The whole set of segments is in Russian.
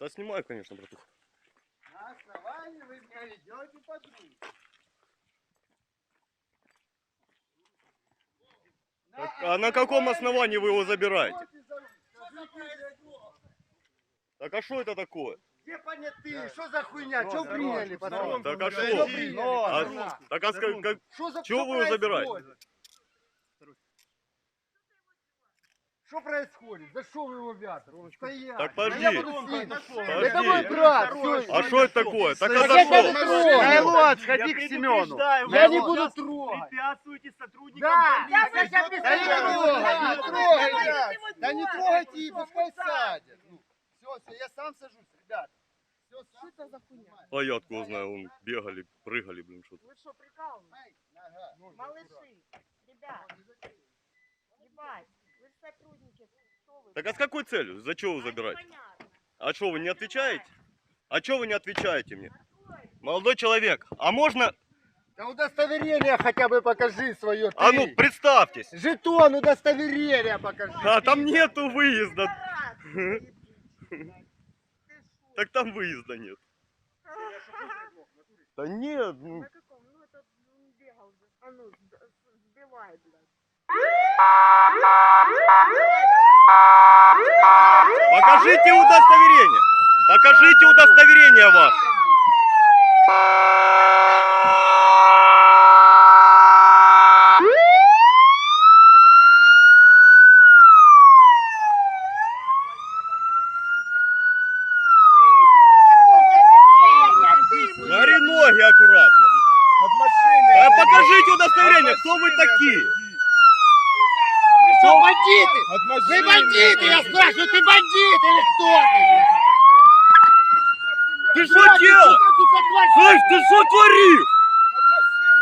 Да снимаю, конечно, братуха. На основании вы меня ведете под руку. Так, а на каком основании вы его забираете? Так а что это такое? Где понятые? Что за хуйня? Что приняли? Так а Что? А, так а как- Что за Чего что вы его забираете? происходит? Что происходит? За что вы его? Стоять. Так Да подожди. я буду сидеть. Подожди. Это мой брат. А что это такое? Так а Я за что? не трогаю. Найлот, сходи к Семену. Я не буду трогать. Препятствуете сотрудникам Да, я сейчас Да Да не трогай. Да не трогайте их, пускай садят. Все, все, я сам сажусь, ребят. Все, Что это за хуйня? А я откуда знаю, он бегали, прыгали, блин, что-то. Вы что, прикалываетесь? Малыши, ребят, ебать, сотрудники, что вы? Так а с какой целью? За что вы забираете? Непонятно. А что, вы не отвечаете? А что вы не отвечаете мне? Молодой человек, а можно... Да удостоверение хотя бы покажи свое. А ну, представьтесь. Жетон удостоверения покажи. А там нету выезда. Так там выезда нет. Да нет, ну, На каком? Ну, это м, бегал же. А ну, сбивай, блядь. Покажите удостоверение. Покажите удостоверение ваше. Гори ноги аккуратно. От машины. А покажите удостоверение, кто вы такие? От машины. бандиты, я спрашиваю, ты бандит или кто ты? Ты что делаешь? Слышь, ты что творишь?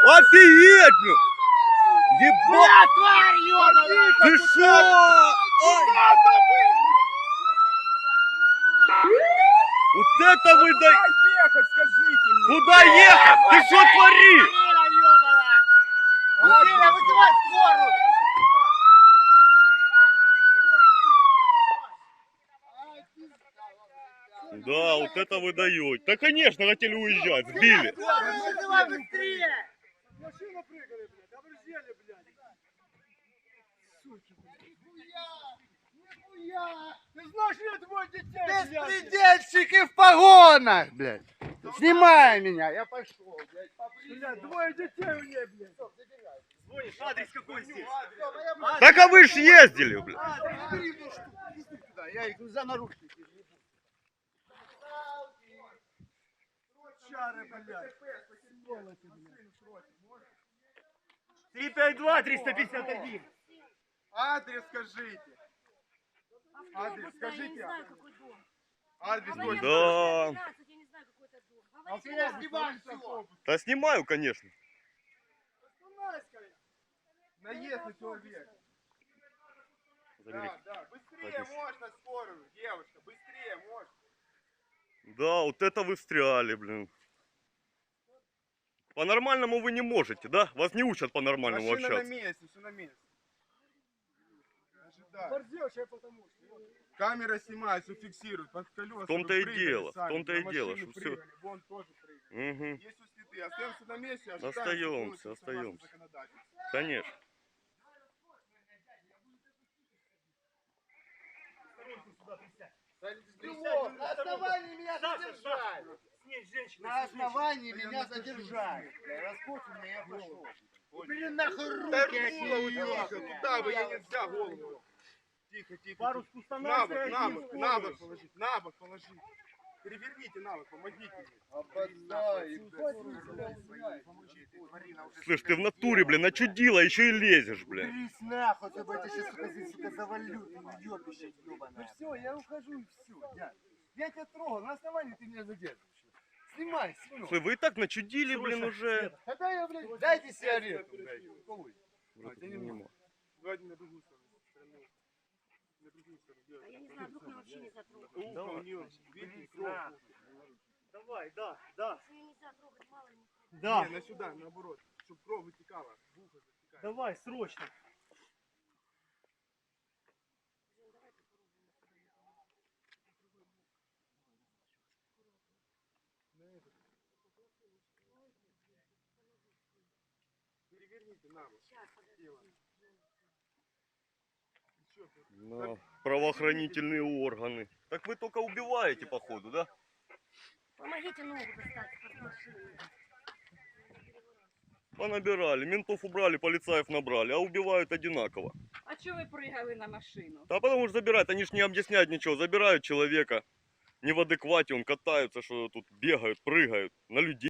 Офигеть! Ебать! Тварь ёбаная! Ты что? Вот это вы да... Куда ехать, скажите мне. Куда ехать? Ты что творишь? Сила, вызывай скорую! Да, вот это вы даете. Да, конечно, хотели уезжать, сбили. Машина прыгали, блядь, обрезали, блядь. Ты знаешь, я твой детей, блядь. Беспредельщики в погонах, блядь! Снимай меня, я пошел, блядь. Блядь, двое детей у нее, блядь. Звонишь, адрес какой здесь? Так а вы ж ездили, блин. Я их за наручники. Чары, блядь. 352 351. Адрес скажите. Адрес скажите. Я не знаю, какой дом. Адрес точно. Да. 12, я не знаю, какой это дом. А снимай все. Да снимаю, конечно. Наезд на человека. Да, да. Быстрее Запись. можно скорую, девушка. Быстрее можно. Да, вот это вы встряли, блин. По-нормальному вы не можете, да? Вас не учат по-нормальному Машина на общаться. месте, все на месте. Камера снимает, все фиксирует. Под колеса. В том-то и дело, в том-то на и дело, что прыгали, Вон тоже прыгали. Угу, Есть следы. Остаемся на месте, ожидаем. Остаемся, остаемся. согласно законодательству. конечно. На основании На основании меня задержали. Распутин меня, я пошел. Убери нахуй руки от нее, туда бы я нельзя голову. Тихо, тихо. Пару тихо. спустя На бок, на бок, на бок положить, на бок положить. Переверните на бок, помогите мне. Слышь, ты в натуре, блин, начудила, еще и лезешь, блин. Уберись нахуй, ты бы сейчас, сука, здесь, сука, завалю, ты уебище ебаное. все, я ухожу и все. Я, я тебя трогал, на основании ты меня задерживаешь. Снимай, снимай. Слушай, вы и так начудили, блин, уже. Тогда я, блядь, дайте сигарету, блядь. Ой. Вроде бы нема. Давайте на другую сторону. сторону. На другую сторону. А я не знаю, вдруг меня вообще не у нее, кровь. Давай, да, да, Если нельзя трогать, мало ли. да. Не, на сюда, наоборот, чтобы кровь вытекала. Давай, срочно. Переверните на бок. Тело. Еще ты. На правоохранительные органы. Так вы только убиваете, походу, да? Помогите ногу достать под машину. Понабирали, ментов убрали, полицаев набрали, а убивают одинаково. А чого ви пригали на машину? Да потому что забирают, они ж не объясняют ничего, забирают человека, не в адеквате, он катаются, что тут бегают, прыгают, на людей